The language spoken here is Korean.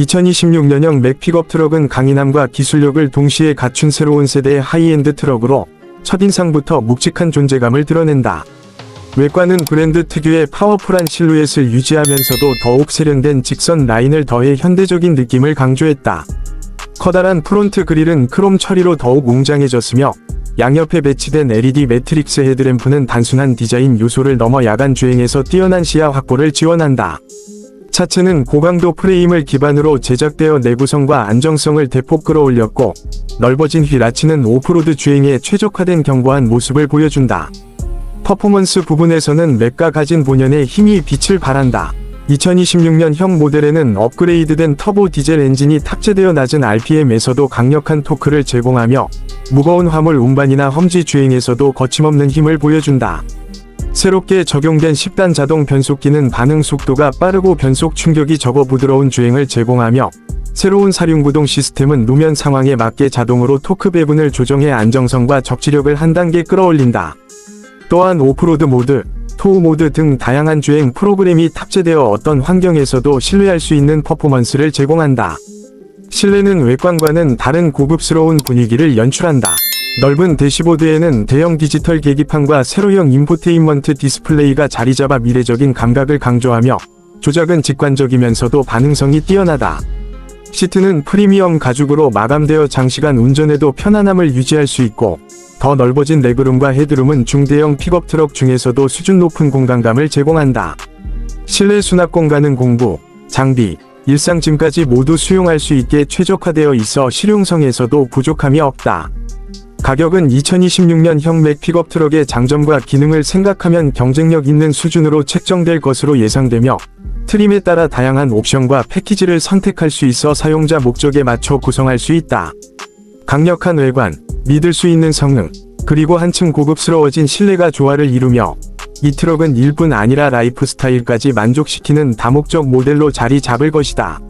2026년형 맥 픽업 트럭은 강인함과 기술력을 동시에 갖춘 새로운 세대의 하이엔드 트럭으로 첫인상부터 묵직한 존재감을 드러낸다. 외관은 브랜드 특유의 파워풀한 실루엣을 유지하면서도 더욱 세련된 직선 라인을 더해 현대적인 느낌을 강조했다. 커다란 프론트 그릴은 크롬 처리로 더욱 웅장해졌으며 양옆에 배치된 LED 매트릭스 헤드램프는 단순한 디자인 요소를 넘어 야간 주행에서 뛰어난 시야 확보를 지원한다. 차체는 고강도 프레임을 기반으로 제작되어 내구성과 안정성을 대폭 끌어올렸고 넓어진 휠아치는 오프로드 주행에 최적화된 견고한 모습을 보여준다. 퍼포먼스 부분에서는 맥가 가진 본연의 힘이 빛을 발한다. 2026년형 모델에는 업그레이드된 터보 디젤 엔진이 탑재되어 낮은 RPM에서도 강력한 토크를 제공하며 무거운 화물 운반이나 험지 주행에서도 거침없는 힘을 보여준다. 새롭게 적용된 10단 자동 변속기는 반응 속도가 빠르고 변속 충격이 적어 부드러운 주행을 제공하며 새로운 사륜구동 시스템은路面 상황에 맞게 자동으로 토크 배분을 조정해 안정성과 적지력을 한 단계 끌어올린다. 또한 오프로드 모드, 토우 모드 등 다양한 주행 프로그램이 탑재되어 어떤 환경에서도 신뢰할 수 있는 퍼포먼스를 제공한다. 실내는 외관과는 다른 고급스러운 분위기를 연출한다. 넓은 대시보드에는 대형 디지털 계기판과 세로형 인포테인먼트 디스플레이가 자리잡아 미래적인 감각을 강조하며 조작은 직관적이면서도 반응성이 뛰어나다. 시트는 프리미엄 가죽으로 마감되어 장시간 운전에도 편안함을 유지할 수 있고 더 넓어진 레그룸과 헤드룸은 중대형 픽업 트럭 중에서도 수준 높은 공간감을 제공한다. 실내 수납 공간은 공구, 장비, 일상 짐까지 모두 수용할 수 있게 최적화되어 있어 실용성에서도 부족함이 없다. 가격은 2026년형 맥 픽업 트럭의 장점과 기능을 생각하면 경쟁력 있는 수준으로 책정될 것으로 예상되며 트림에 따라 다양한 옵션과 패키지를 선택할 수 있어 사용자 목적에 맞춰 구성할 수 있다. 강력한 외관, 믿을 수 있는 성능, 그리고 한층 고급스러워진 실내가 조화를 이루며 이 트럭은 일뿐 아니라 라이프 스타일까지 만족시키는 다목적 모델로 자리 잡을 것이다.